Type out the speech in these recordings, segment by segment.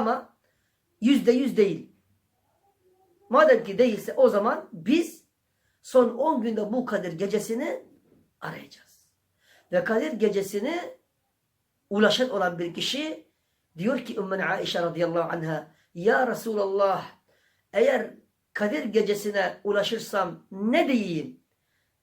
Ama yüzde yüz değil. Madem ki değilse o zaman biz son 10 günde bu Kadir gecesini arayacağız. Ve Kadir gecesini ulaşan olan bir kişi diyor ki Ümmüne Aişe radıyallahu anha Ya Resulallah eğer Kadir gecesine ulaşırsam ne diyeyim?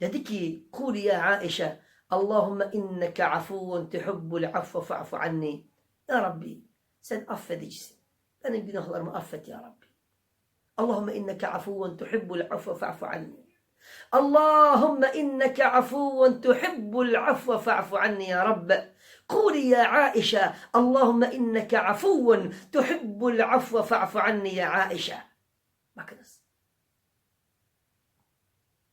Dedi ki kul ya Aişe Allahümme inneke afuvun tuhibbul affe fa'fu anni. Ya Rabbi sen affedicisin. Benim günahlarımı affet ya Rabbi. Allahümme inneke afuvun tuhibbul affe fa'fu anni. Allahümme inneke afuvun tuhibbul affe fa'fu anni ya Rabbi. قولي يا عائشة اللهم إنك عفو تحب العفو فاعف عني يا عائشة Bakınız.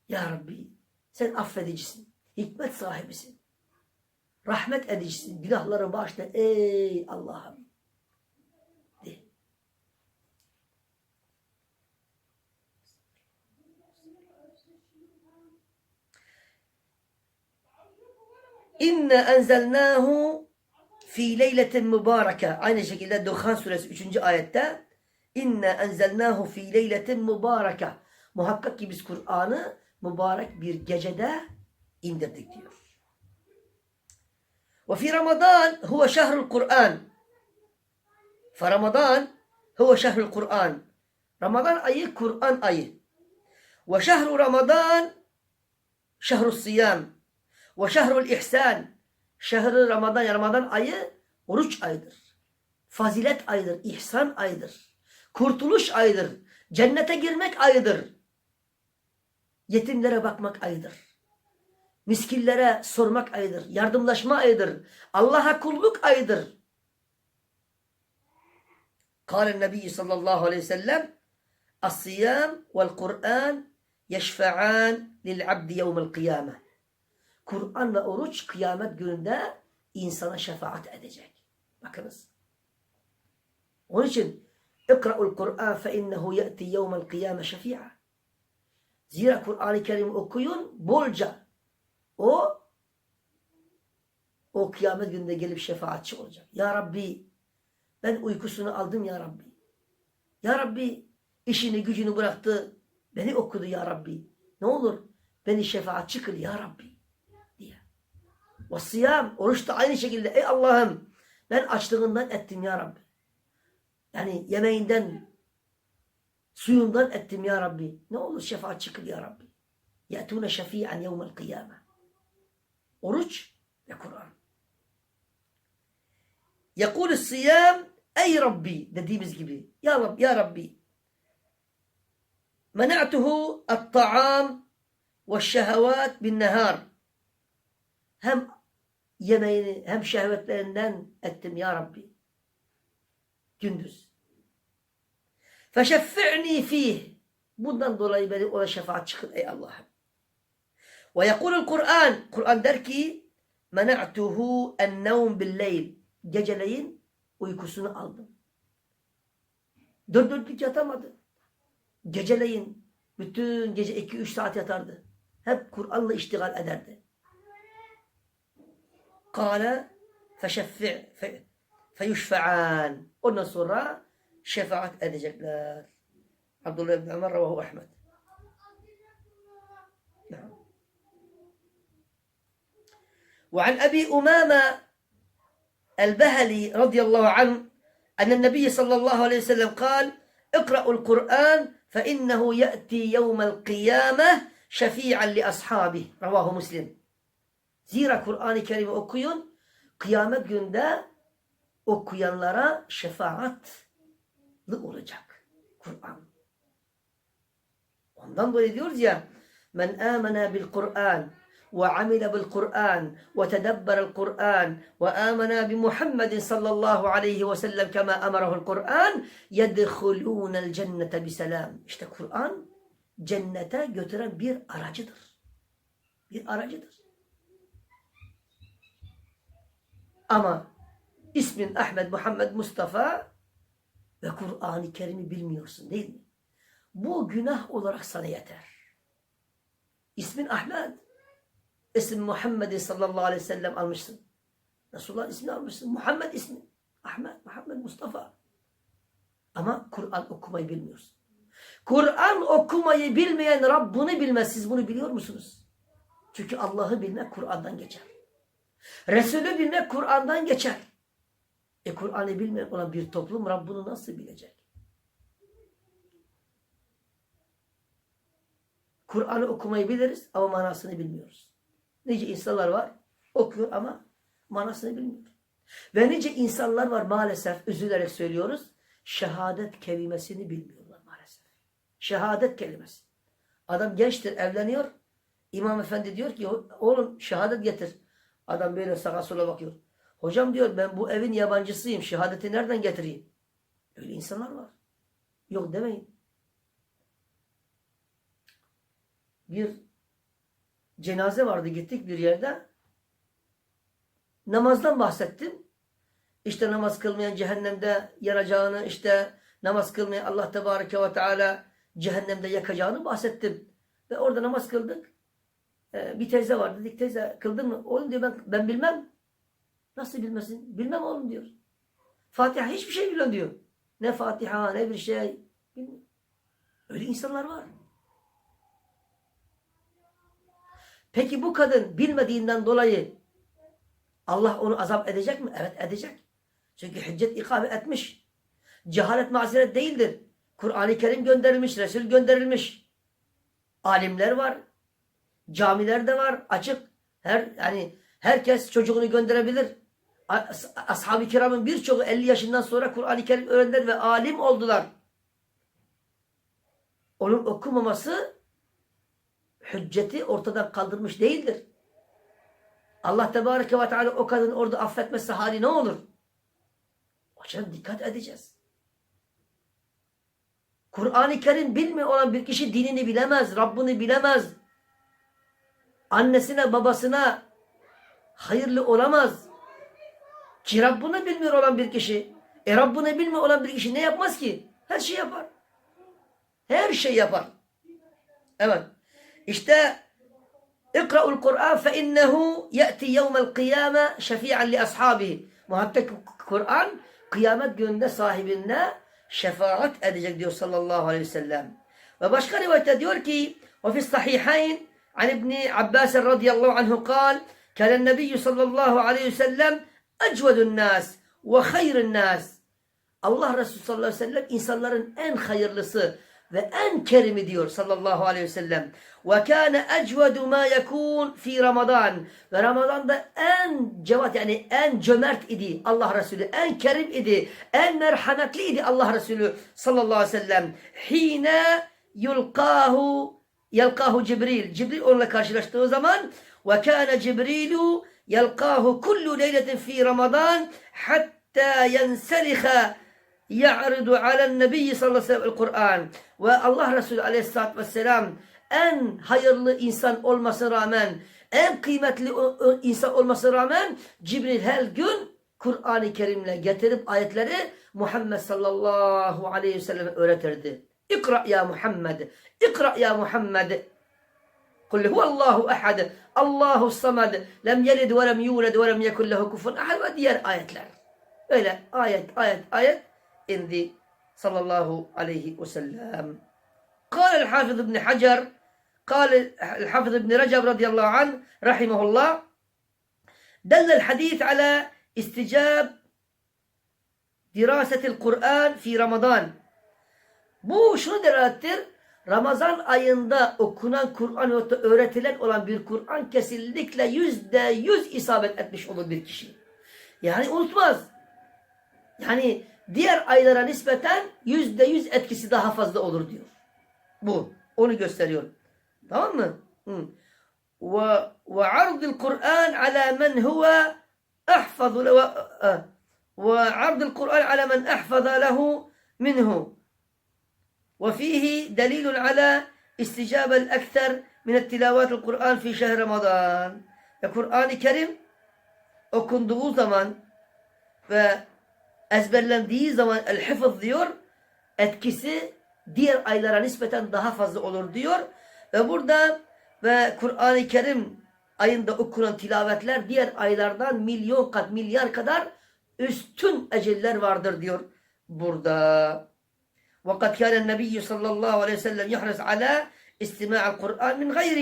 Ya Rabbi sen affedicisin. Hikmet sahibisin. Rahmet edicisin. Günahları bağışla. Ey Allah'ım. İnne enzelnahu fi leyletin mübareke. Aynı şekilde Duhan suresi 3. ayette İnne enzelnahu fi leyletin mübareke. Muhakkak ki biz Kur'an'ı mübarek bir gecede indirdik diyor. Ve fi Ramazan huve şehrul Kur'an. Fe Ramazan huve şehrul Kur'an. Ramazan ayı Kur'an ayı. Ve şehru Ramazan şehru siyam. Ve şehrul ihsan. Şehri Ramazan, yani Ramazan ayı oruç ayıdır. Fazilet ayıdır, ihsan ayıdır. Kurtuluş ayıdır. Cennete girmek ayıdır. Yetimlere bakmak ayıdır. Miskillere sormak ayıdır. Yardımlaşma ayıdır. Allah'a kulluk ayıdır. Kale Nebi sallallahu aleyhi ve sellem As-siyam vel Kur'an yeşfe'an lil abdi yevmel kıyameh. Kur'an ve oruç kıyamet gününde insana şefaat edecek. Bakınız. Onun için اقرأوا القرآن فإنه يأتي يوم القيامة شفيعا Zira Kur'an-ı Kerim okuyun bolca. O o kıyamet gününde gelip şefaatçi olacak. Ya Rabbi ben uykusunu aldım ya Rabbi. Ya Rabbi işini gücünü bıraktı. Beni okudu ya Rabbi. Ne olur beni şefaatçi kıl ya Rabbi. Diye. Ve siyam oruç da aynı şekilde ey Allah'ım ben açlığından ettim ya Rabbi. Yani yemeğinden suyundan ettim ya Rabbi. Ne olur şefaatçi kıl ya Rabbi. Yetune şefi'an yevmel kıyame. Oruç ve Kur'an. Yekul siyam ey Rabbi dediğimiz gibi. Ya Rabbi, ya Rabbi. Mena'tuhu at-ta'am ve şehevat bin nehar. Hem yemeğini hem şehvetlerinden ettim ya Rabbi. Gündüz. Feşeffi'ni fih. Bundan dolayı beni ona şefaat çıkın ey Allah'ım. Ve yekulul Kur'an. Kur'an der ki mena'tuhu ennevm billeyl. Geceleyin uykusunu aldım. Dört dörtlük yatamadı. Geceleyin bütün gece iki üç saat yatardı. Hep Kur'an'la iştigal ederdi. Kale feşeffi' fe, feyuşfe'an. Ondan sonra şefaat edecekler. Abdullah ibn Ömer ravahu Ahmet. وعن أبي أمامة البهلي رضي الله عنه أن النبي صلى الله عليه وسلم قال اقرأوا القرآن فإنه يأتي يوم القيامة شفيعا لأصحابه رواه مسلم Zira Kur'an-ı Kerim'i okuyun, kıyamet günde okuyanlara şefaatli olacak Kur'an. Ondan dolayı diyoruz ya, men amena bil Kur'an ve amile bil Kur'an ve tedebbere Kur'an ve amena bi Muhammedin sallallahu aleyhi ve sellem kema emarahu'l Kur'an yedhulûnel cennete biselam. İşte Kur'an cennete götüren bir aracıdır. Bir aracıdır. Ama ismin Ahmet Muhammed Mustafa ve Kur'an-ı Kerim'i bilmiyorsun değil mi? Bu günah olarak sana yeter. İsmin Ahmet. İsmin Muhammed sallallahu aleyhi ve sellem almışsın. Resulullah ismini almışsın. Muhammed ismi. Ahmet, Muhammed Mustafa. Ama Kur'an okumayı bilmiyorsun. Kur'an okumayı bilmeyen Rabbini bilmez. Siz bunu biliyor musunuz? Çünkü Allah'ı bilmek Kur'an'dan geçer. Resulü bilmek Kur'an'dan geçer. E Kur'an'ı bilmeyen olan bir toplum Rabbini nasıl bilecek? Kur'an'ı okumayı biliriz ama manasını bilmiyoruz. Nice insanlar var okuyor ama manasını bilmiyor. Ve nice insanlar var maalesef üzülerek söylüyoruz. Şehadet kelimesini bilmiyorlar maalesef. Şehadet kelimesi. Adam gençtir evleniyor. İmam efendi diyor ki oğlum şehadet getir. Adam böyle sağa sola bakıyor. Hocam diyor ben bu evin yabancısıyım. Şehadeti nereden getireyim? Öyle insanlar var. Yok demeyin. Bir cenaze vardı gittik bir yerde. Namazdan bahsettim. İşte namaz kılmayan cehennemde yanacağını, işte namaz kılmayan Allah Tebareke ve Teala cehennemde yakacağını bahsettim. Ve orada namaz kıldık. Ee, bir teyze var. Dedik teyze kıldın mı? Oğlum diyor ben, ben bilmem. Nasıl bilmesin? Bilmem oğlum diyor. Fatiha hiçbir şey bilmem diyor. Ne Fatiha ne bir şey. Bilmiyor. Öyle insanlar var. Peki bu kadın bilmediğinden dolayı Allah onu azap edecek mi? Evet edecek. Çünkü hüccet ikame etmiş. Cehalet mazeret değildir. Kur'an-ı Kerim gönderilmiş, Resul gönderilmiş. Alimler var. Camiler de var. Açık. Her yani herkes çocuğunu gönderebilir. As- Ashab-ı kiramın birçoğu 50 yaşından sonra Kur'an-ı Kerim öğrendiler ve alim oldular. Onun okumaması hücceti ortadan kaldırmış değildir. Allah Tebareke ve Teala o kadını orada affetmezse hali ne olur? Hocam dikkat edeceğiz. Kur'an-ı Kerim bilmiyor olan bir kişi dinini bilemez, Rabbini bilemez annesine babasına hayırlı olamaz. Ki Rabbini bilmiyor olan bir kişi, e Rabbini bilmiyor olan bir kişi ne yapmaz ki? Her şey yapar. Her şey yapar. Evet. İşte İkra'ul Kur'an fe innehu ye'ti yevmel kıyame şefi'an li ashabi. Muhakkak Kur'an kıyamet gününde sahibine şefaat edecek diyor sallallahu aleyhi ve sellem. Ve başka rivayette diyor ki ve fi sahihayn عن ابن عباس رضي الله عنه قال كان النبي صلى الله عليه وسلم أجود الناس وخير الناس Allah Resulü sallallahu aleyhi ve sellem insanların en hayırlısı ve en kerimi diyor sallallahu aleyhi ve sellem. Ve kâne ecvedu mâ yekûn fi Ramazan. Ve Ramazan'da en cevat yani en cömert idi Allah Resulü. En kerim idi. En merhametli idi Allah Resulü sallallahu aleyhi ve sellem. Hine yulqahu yelqahu Cibril. Cibril onunla karşılaştığı zaman ve kâne Cibrilu yelqahu kullu leyletin fi Ramazan hatta yenseliha ya'ridu alen nebiyyi sallallahu aleyhi ve sellem Kur'an. Ve Allah Resulü aleyhissalatü vesselam en hayırlı insan olmasına rağmen, en kıymetli insan olmasına rağmen Cibril her gün Kur'an-ı Kerim'le getirip ayetleri Muhammed sallallahu aleyhi ve sellem öğretirdi. İkra ya Muhammed, İkra ya Muhammed. قل هو الله أحد الله الصمد لم يلد ولم يولد ولم يكن له كفوا أحد ve diğer ayetler. Öyle ayet ayet ayet indi sallallahu aleyhi ve sellem. قال الحافظ ابن حجر قال الحافظ ابن رجب رضي الله عنه رحمه الله دل الحديث على استجاب دراسة القرآن في رمضان bu şunu delalettir. Ramazan ayında okunan Kur'an ve öğretilen olan bir Kur'an kesinlikle yüzde yüz isabet etmiş olur bir kişi. Yani unutmaz. Yani diğer aylara nispeten yüzde yüz etkisi daha fazla olur diyor. Bu. Onu gösteriyor. Tamam mı? Ve ardıl Kur'an ala men huve ahfazu ve ve ardıl Kur'an ala men ahfaza lehu minhu. وفيه دليل على استجابة الأكثر من التلاوات القرآن في شهر رمضان. Ve Kur'an-ı Kerim okunduğu zaman ve ezberlendiği zaman el-hıfız diyor etkisi diğer aylara nispeten daha fazla olur diyor. Ve burada ve Kur'an-ı Kerim ayında okunan tilavetler diğer aylardan milyon kat milyar kadar üstün eciller vardır diyor burada. وَقَدْ كَانَ النَّبِيُّ sallallahu aleyhi ve sellem يَحْرَصْ عَلَى اِسْتِمَاعَ الْقُرْآنِ مِنْ غَيْرِ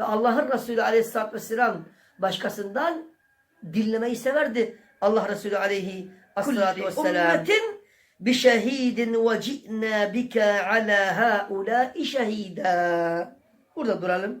Ve Allah'ın Resulü aleyhissalatü vesselam başkasından dinlemeyi severdi. Allah Resulü aleyhi assalatu vesselam. Ümmetin bişehidin ve ci'na bike ala haulâi şehîdâ. Burada duralım.